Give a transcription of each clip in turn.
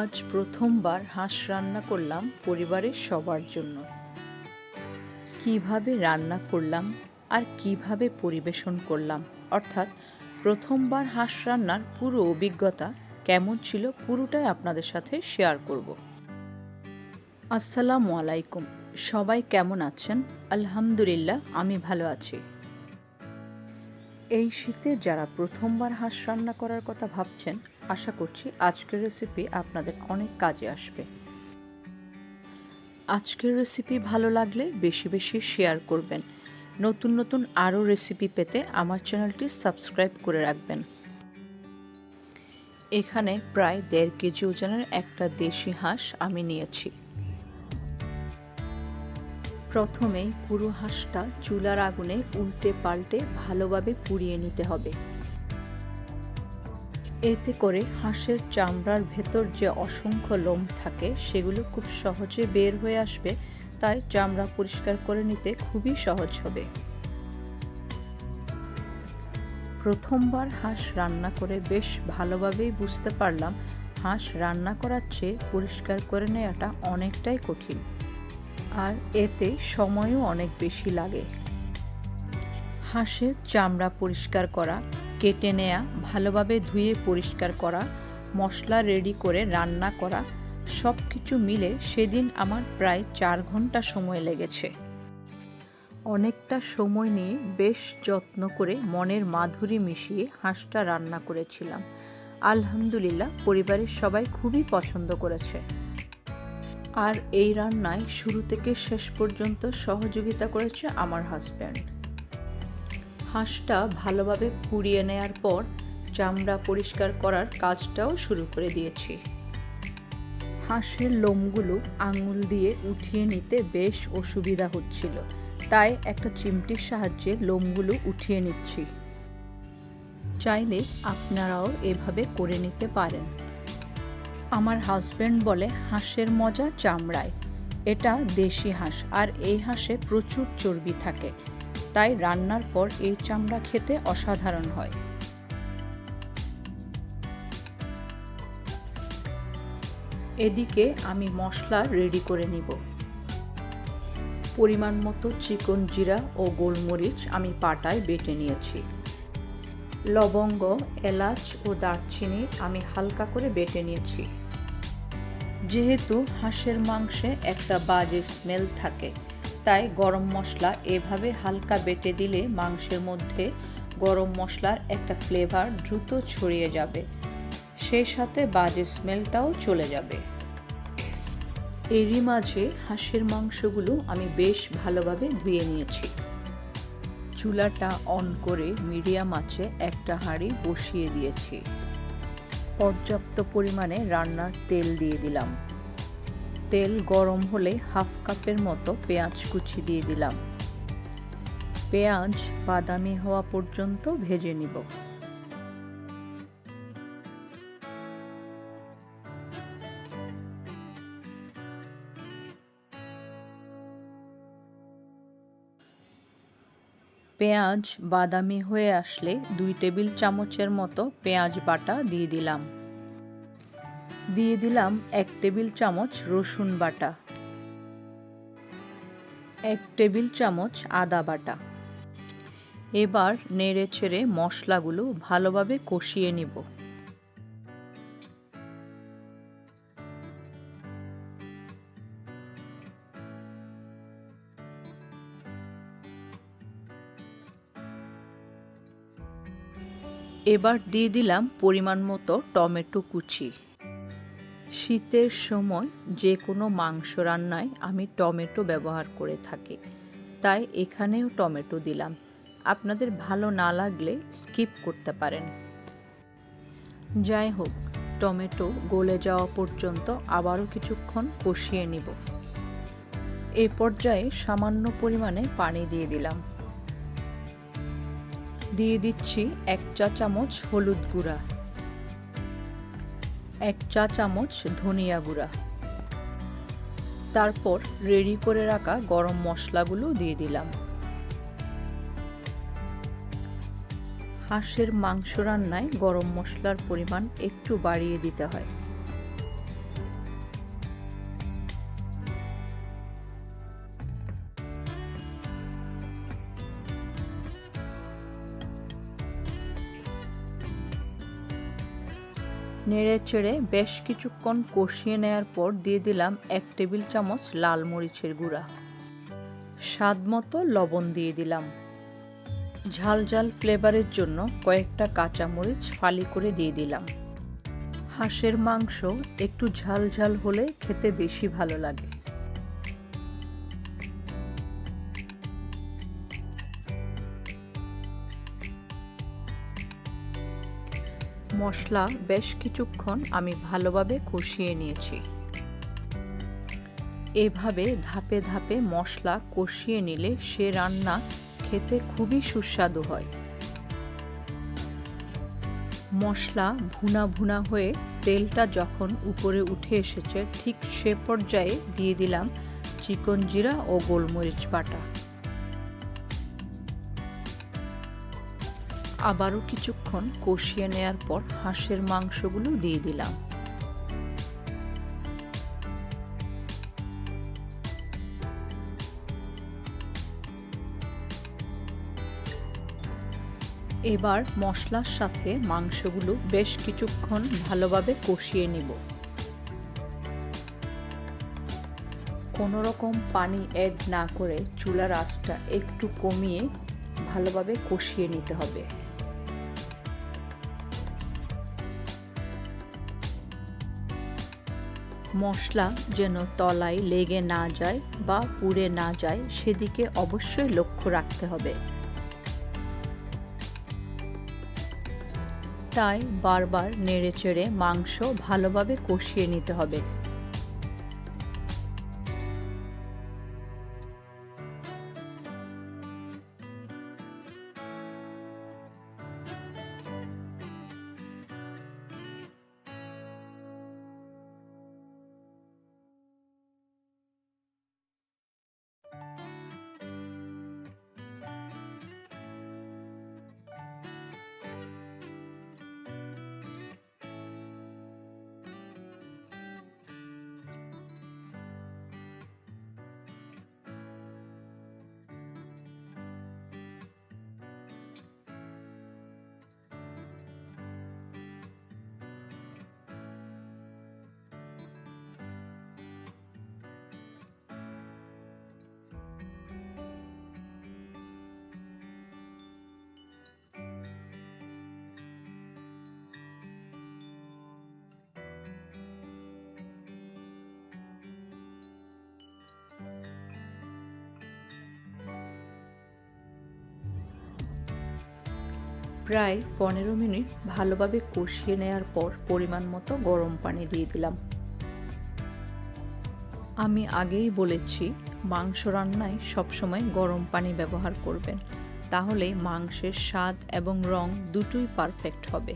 আজ প্রথমবার হাঁস রান্না করলাম পরিবারের সবার জন্য। কীভাবে রান্না করলাম আর কীভাবে পরিবেশন করলাম, অর্থাৎ প্রথমবার হাঁস রান্নার পুরো অভিজ্ঞতা কেমন ছিল পুরোটাই আপনাদের সাথে শেয়ার করব। আসসালামু আলাইকুম, সবাই কেমন আছেন? আলহামদুলিল্লাহ, আমি ভালো আছি। এই শীতে যারা প্রথমবার হাঁস রান্না করার কথা ভাবছেন আশা করছি আজকের রেসিপি আপনাদের অনেক কাজে আসবে। আজকের রেসিপি ভালো লাগলে বেশি বেশি শেয়ার করবেন। নতুন নতুন আরও রেসিপি পেতে আমার চ্যানেলটি সাবস্ক্রাইব করে রাখবেন। এখানে প্রায় দেড় কেজি ওজনের একটা দেশি হাঁস আমি নিয়েছি। প্রথমেই পুরো হাঁসটা চুলার আগুনে উল্টে পাল্টে ভালোভাবে পুড়িয়ে নিতে হবে। এতে করে হাঁসের চামড়ার ভেতর যে অসংখ্য লোম থাকে, সেগুলো খুব সহজে বের হয়ে আসবে। তাই চামড়া পরিষ্কার করে নিতে খুবই সহজ হবে। প্রথমবার হাঁস রান্না করে বেশ ভালোভাবেই বুঝতে পারলাম, হাঁস রান্না করার চেয়ে পরিষ্কার করে নেওয়াটা অনেকটাই কঠিন। আর এতে সময়ও অনেক বেশি লাগে। হাঁসের চামড়া পরিষ্কার করা কেটে নেয়া, ভালোভাবে ধুয়ে পরিষ্কার করা, মশলা রেডি করে রান্না করা সব কিছু মিলে সেদিন আমার প্রায় চার ঘণ্টা সময় লেগেছে। অনেকটা সময় নিয়ে বেশ যত্ন করে মনের মাধুরী মিশিয়ে হাঁসটা রান্না করেছিলাম। আলহামদুলিল্লাহ, পরিবারের সবাই খুবই পছন্দ করেছে। আর এই রান্নায় শুরু থেকে শেষ পর্যন্ত সহযোগিতা করেছে আমার হাজব্যান্ড হাঁসটা ভালোভাবে পুড়িয়ে নেয়ার পর চামড়া পরিষ্কার করার কাজটাও শুরু করে দিয়েছি। হাঁসের লোমগুলো আঙুল দিয়ে উঠিয়ে নিতে বেশ অসুবিধা হচ্ছিল, তাই একটা চিমটির সাহায্যে লোমগুলো উঠিয়ে নিচ্ছি। চাইলে আপনারাও এভাবে করে নিতে পারেন। আমার হাজব্যান্ড বলে, হাঁসের মজা চামড়ায়। এটা দেশি হাঁস, আর এই হাঁসে প্রচুর চর্বি থাকে। তাই রান্নার পর এই চামড়া খেতে অসাধারণ হয়। এদিকে আমি মশলা রেডি করে নিব। পরিমাণ মতো চিকন জিরা ও গোলমরিচ আমি পাটায় বেটে নিয়েছি। লবঙ্গ, এলাচ ও দারচিনি আমি হালকা করে বেটে নিয়েছি। যেহেতু হাঁসের মাংসে একটা বাজে স্মেল থাকে তাই গরম মশলা এভাবে হালকা বেটে দিলে মাংসের মধ্যে গরম মশলার একটা ফ্লেভার দ্রুত ছড়িয়ে যাবে। সেই সাথে বাজে স্মেলটাও চলে যাবে। এরই মাঝে হাঁসের মাংসগুলো আমি বেশ ভালোভাবে ধুয়ে নিয়েছি। চুলাটা অন করে মিডিয়াম আঁচে একটা হাঁড়ি বসিয়ে দিয়েছি। পর্যাপ্ত পরিমাণে রান্নার তেল দিয়ে দিলাম। তেল গরম হলে হাফ কাপের মতো পেঁয়াজ কুচি দিয়ে দিলাম। পেঁয়াজ বাদামি হওয়া পর্যন্ত ভেজে নিব। পেঁয়াজ বাদামি হয়ে আসলে দুই টেবিল চামচের মতো পেঁয়াজ বাটা দিয়ে দিলাম। দিয়ে দিলাম এক টেবিল চামচ রসুন বাটা, এক টেবিল চামচ আদা বাটা। এবার নেড়ে ছেড়ে মশলাগুলো ভালোভাবে কষিয়ে নিব। এবার দিয়ে দিলাম পরিমাণ মতো টমেটো কুচি। শীতের সময় যে কোনো মাংস রান্নায় আমি টমেটো ব্যবহার করে থাকি। তাই এখানেও টমেটো দিলাম। আপনাদের ভালো না লাগলে স্কিপ করতে পারেন। যাই হোক টমেটো গলে যাওয়া পর্যন্ত আবারও কিছুক্ষণ কষিয়ে নিব। এ পর্যায়ে সামান্য পরিমাণে পানি দিয়ে দিলাম। দিয়ে দিচ্ছি এক চা চামচ হলুদ গুঁড়া। এক চা চামচ ধনিয়া গুঁড়া। তারপর রেডি করে রাখা গরম মশলাগুলো দিয়ে দিলাম। হাঁসের মাংস রান্নায় গরম মশলার পরিমাণ একটু বাড়িয়ে দিতে হয়। নেড়ে চেড়ে বেশ কিছুক্ষণ কষিয়ে নেয়ার পর দিয়ে দিলাম এক টেবিল চামচ লাল মরিচের গুঁড়া। স্বাদ মতো লবণ দিয়ে দিলাম। ঝাল ঝাল ফ্লেভারের জন্য কয়েকটা কাঁচামরিচ ফালি করে দিয়ে দিলাম। হাঁসের মাংস একটু ঝাল ঝাল হলে খেতে বেশি ভালো লাগে। মশলা বেশ কিছুক্ষণ আমি ভালোভাবে কষিয়ে নিয়েছি। এভাবে ধাপে ধাপে মশলা কষিয়ে নিলে সে রান্না খেতে খুবই সুস্বাদু হয়। মশলা ভুনা ভুনা হয়ে তেলটা যখন উপরে উঠে এসেছে, ঠিক সে পর্যায়ে দিয়ে দিলাম চিকন জিরা ও গোলমরিচ বাটা। আবারও কিছুক্ষণ কষিয়ে নেয়ার পর হাঁসের মাংসগুলো দিয়ে দিলাম। এবার মশলার সাথে মাংসগুলো বেশ কিছুক্ষণ ভালোভাবে কষিয়ে নিব। কোনো রকম পানি অ্যাড না করে চুলার আঁচটা একটু কমিয়ে ভালোভাবে কষিয়ে নিতে হবে। মশলা যেন তলায় লেগে না যায় বা পুড়ে না যায়, সেদিকে অবশ্যই লক্ষ্য রাখতে হবে। তাই বারবার নেড়েচেড়ে মাংস ভালোভাবে কষিয়ে নিতে হবে। প্রায় পনেরো মিনিট ভালোভাবে কষিয়ে নেওয়ার পর পরিমাণ মতো গরম পানি দিয়ে দিলাম। আমি আগেই বলেছি, মাংস রান্নায় সবসময় গরম পানি ব্যবহার করবেন। তাহলে মাংসের স্বাদ এবং রং দুটোই পারফেক্ট হবে।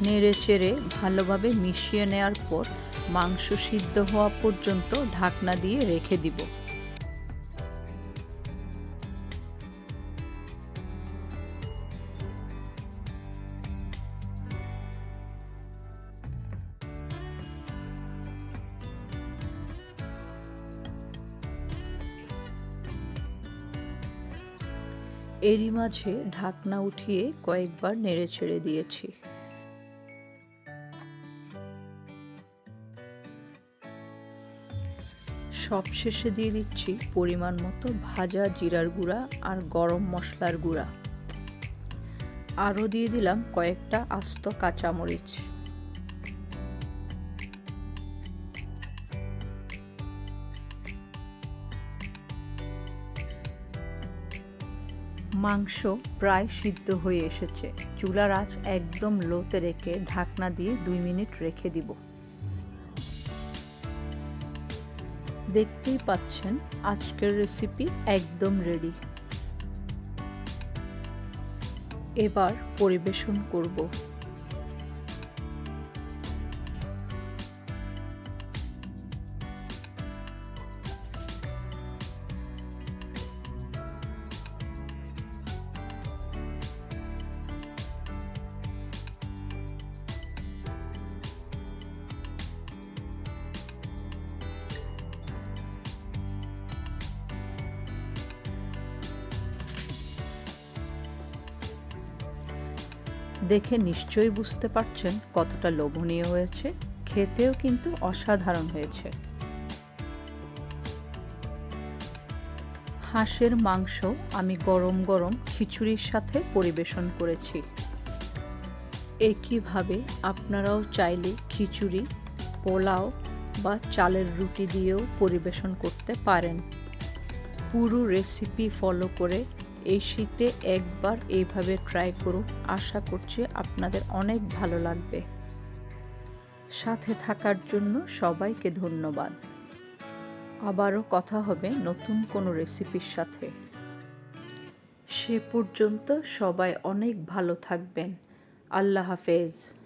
নেড়ে চেড়ে ভালোভাবে মিশিয়ে নেওয়ার পর মাংস সিদ্ধ হওয়া পর্যন্ত ঢাকনা দিয়ে রেখে দিব। এরই মাঝে ঢাকনা উঠিয়ে কয়েকবার নেড়ে ছেড়ে দিয়েছি। সব শেষে দিয়ে দিচ্ছি পরিমাণ মতো ভাজা জিরার গুঁড়া আর গরম মশলার গুঁড়া। আরও দিয়ে দিলাম কয়েকটা আস্ত কাঁচামরিচ। মাংস প্রায় সিদ্ধ হয়ে এসেছে। চুলার আঁচ একদম লোতে রেখে ঢাকনা দিয়ে দুই মিনিট রেখে দিব। দেখতেই পাচ্ছেন, আজকের রেসিপি একদম রেডি এবার পরিবেশন করব। দেখে নিশ্চয়ই বুঝতে পারছেন কতটা লোভনীয় হয়েছে, খেতেও কিন্তু অসাধারণ হয়েছে। হাঁসের মাংস আমি গরম গরম খিচুড়ির সাথে পরিবেশন করেছি। একইভাবে আপনারাও চাইলে খিচুড়ি, পোলাও বা চালের রুটি দিয়েও পরিবেশন করতে পারেন। পুরো রেসিপি ফলো করে এই শীতে একবার এইভাবে ট্রাই করুন। আশা করছি আপনাদের অনেক ভালো লাগবে। সাথে থাকার জন্য সবাইকে ধন্যবাদ। আবারও কথা হবে নতুন কোনো রেসিপির সাথে। সে পর্যন্ত সবাই অনেক ভালো থাকবেন। আল্লাহ হাফেজ।